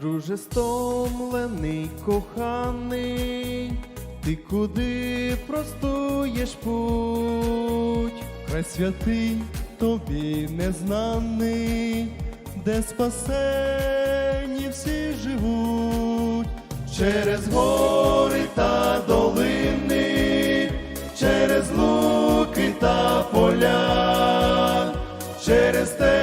друже стомлений, коханий, ти куди простуєш путь? Хай святий тобі незнаний, де спасені всі живуть, Через гори та долини, через луки та поля, через терни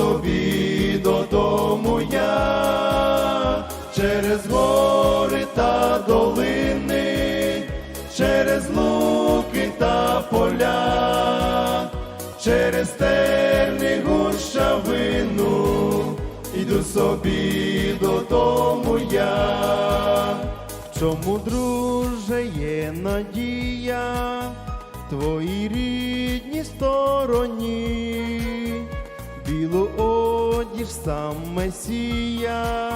собі додому я, через гори та долини, через луки та поля, через терни гущавину, іду собі додому я. В чому, друже, є надія, твоїй рідній стороні, білу одіж сам Месія,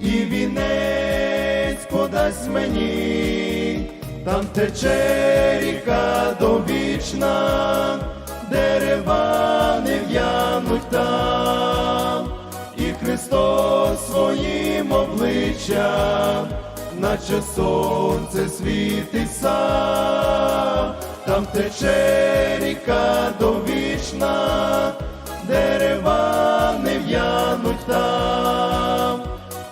і вінець подасть мені, там тече ріка довічна, дерева не в'януть там, і Христос своїм обличчям, наче сонце світить сам, там тече ріка довічна, там,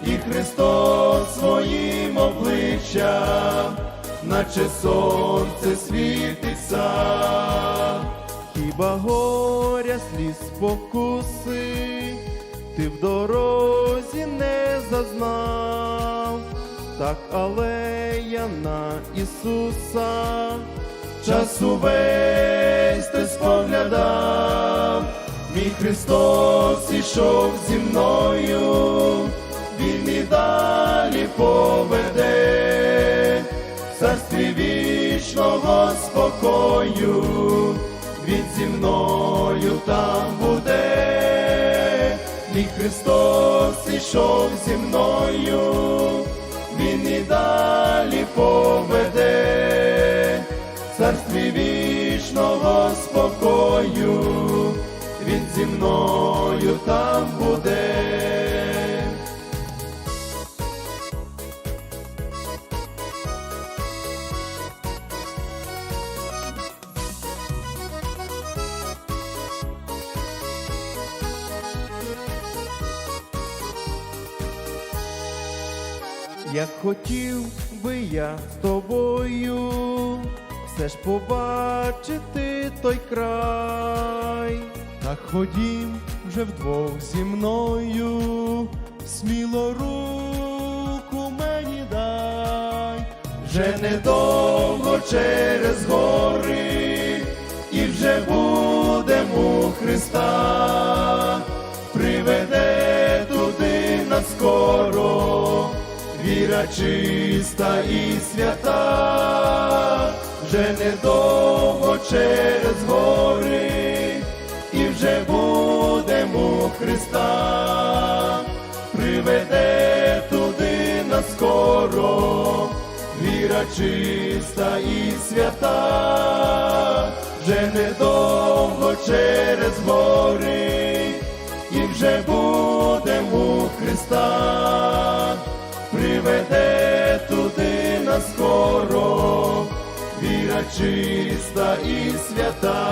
і Христос своїм обличчям, наче сонце світить сам. Хіба горя сліз спокуси, ти в дорозі не зазнав, так алея на Ісуса, час увесь ти споглядав, мій Христос ішов зі мною, Він і далі поведе, в царстві вічного спокою, Він зі мною там буде, мій Христос ішов зі мною, Він і далі поведе, в царстві вічного спокою, Він зі мною там буде. Як хотів би я з тобою, все ж побачити той край, так ходім вже вдвох зі мною, сміло руку мені дай. вже недовго через гори, і вже будемо Христа, приведе туди нас скоро, віра чиста і свята, вже недовго через гори, Христа, приведе туди нас скоро, віра чиста і свята, вже недовго через гори, і вже будемо Христа, приведе туди нас скоро, віра чиста і свята.